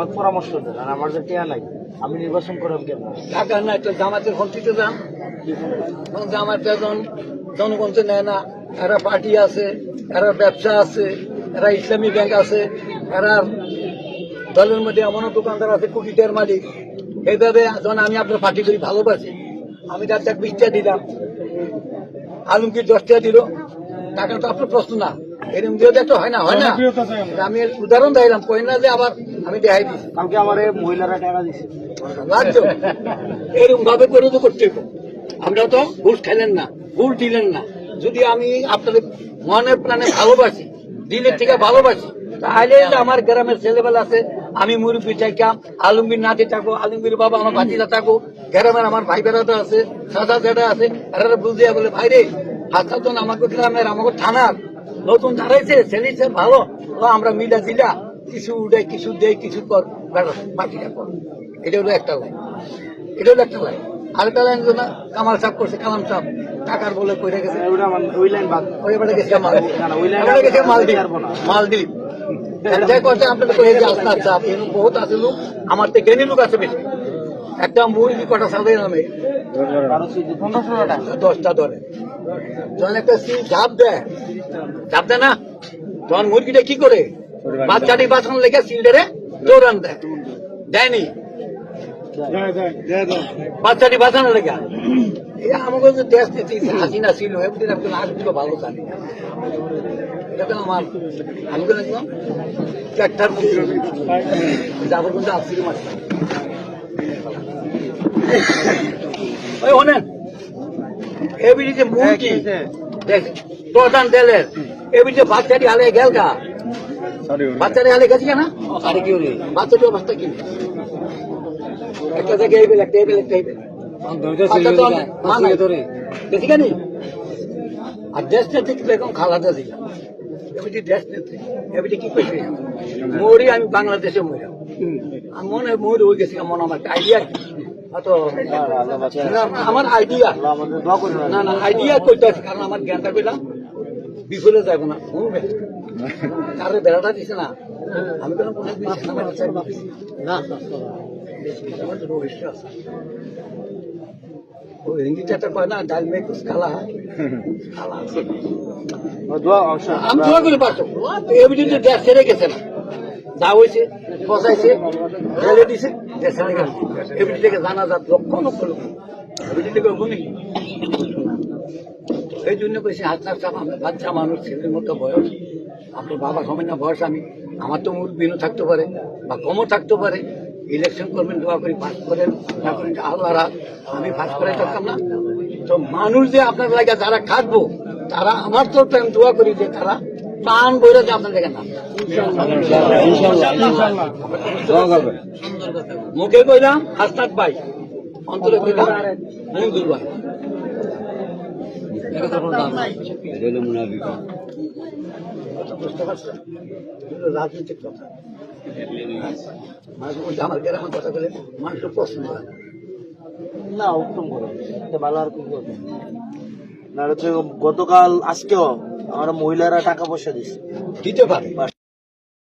আমার পরামর্শ দেন আর আমার যে টিয়া নাই আমি নির্বাচন করাম কেন টাকা নাই তো জামাতের ফোন দিতে যান। জামাত? এখন জনগণকে নেয় না। এরা পার্টি আছে এরা ব্যবসা আছে এরা ইসলামী ব্যাংক আছে এরা দলের মধ্যে এমন দোকানদার আছে কুটিটার মালিক। এইভাবে যখন আমি আপনার পার্টি করি ভালোবাসি। আমি তার বিশটা দিলাম। আলমগীর দশটা দিল। টাকা তো আপনার প্রশ্ন না। এরকম হয় না হয় না। আমি উদাহরণ দিলাম কই না যে আবার আমি দেখাই দিচ্ছি কালকে আমার মহিলারা টাকা দিছে। রাজ্য এরকম ভাবে করে তো করতে আমরা তো ঘুষ খাইলেন না দিলেন না। যদি আমি আপনাদের মনের প্রাণে ভালোবাসি দিলের থেকে ভালোবাসি তাহলে আমার গ্রামের ছেলেবেলা আছে আমি মুরব্বী থাকাম আলমগীর নাতি থাকো আলমগীর বাবা আমার ভাতিজা থাকো গ্রামের আমার ভাই বেড়াতে আছে সাদা জেডা আছে এরা বুঝতে বলে ভাই রে হাসপাতাল আমাকে গ্রামের আমাকে থানার। নতুন দাঁড়াইছে ছেলেছে ভালো। আমরা মিলা দিলা কিছু উঠে কিছু দেয় কিছু কর বাকিটা কর। এটা হলো একটা লাইন এটা হলো একটা লাইন আরেকটা লাইন না কামাল সাপ করছে কালাম সাপ টাকার বলে কইরা গেছে। ওই লাইন বাদ। ওই এবারে গেছে মালদ্বীপ না, না, ওই লাইনে এবারে গেছে মালদ্বীপ। মালদ্বীপ। একটাই কথা আপনাদের কয়ে যে আস্তার চাপ বহুত আছে লোক। আমার থেকে জ্ঞানী লোক আছে বেশি। একটা মুরগি কটা সাদে নামে। দশটা ধরে। যখন একটা সিল ঝাপ দেয়। ঝাপ দেয় না? তখন মুরগিটা কি করে? বাচ্চাটি বাঁচানো লেগে সিলটারে দৌড়ান দেয়। দেয়নি? বাচ্চাটি লেগে। এই আমাকে যে দেশ নীতি হাসিনা ছিল ভালো জানি। এটা তো আমার আমি মধ্যে কিন্তু আসছিল ওই শোনেন এবিডি যে মুরগি দেখ, প্রধান তেলের এবিডি যে বাচ্চাটি হালে গেল গা। বাচ্চাটি হালে গেছি না? আরে কি হলি বাচ্চাটি অবস্থা কি? একটা এইবেল একটা এইবেল একটা আর দেশ নেত্রী খালাদা দেশ নেত্রী কি করছে মরি আমি বাংলাদেশে মরি আমি মনে হয় মরি হয়ে গেছি মনে আমার আইডিয়া আমার আইডিয়া দোয়া না না আইডিয়া কইতে কারণ আমার জ্ঞানটা বিফলে যাব না কারে বেড়াটা দিছে না আমি বললাম না ও হিন্দিতে একটা কয় না ডাল মে কুছ কালা হয়। আছে। দোয়া আমি জোর করে পারছ এভিডেন্স দেশ ছেড়ে গেছে না যা হয়েছে ফসাইছে জেলে দিছে দেশ গেছে এভিডেন্স থেকে জানা যাত লক্ষ লক্ষ লোক। এভিডেন্স থেকে গুণি এই জন্য কইছি চাপ আমি বাচ্চা মানুষ, ছেলের মতো বয়স। আপনার বাবা সময় না বয়স আমি, আমার তো মুখ বিনু থাকতে পারে বা কমও থাকতে পারে। ইলেকশন করবেন, দোয়া করি, পাস করেন, না করেন আল্লাহ রাত আমি পাস করে থাকতাম না। তো মানুষ যে আপনার লাগে যারা খাটবো, তারা আমার তো দোয়া করি যে তারা প্রাণ বইরা যে আপনার দেখেন না মুখে কইলাম হাসনাত ভাই। অন্তরে কইলাম রাজনৈতিক কথা আমার গ্রামের কথা বলে। হয় না। উত্তম ভালো আর কি না হচ্ছে গতকাল আজকেও। আমরা মহিলারা টাকা পয়সা দিচ্ছি। দিতে পারে।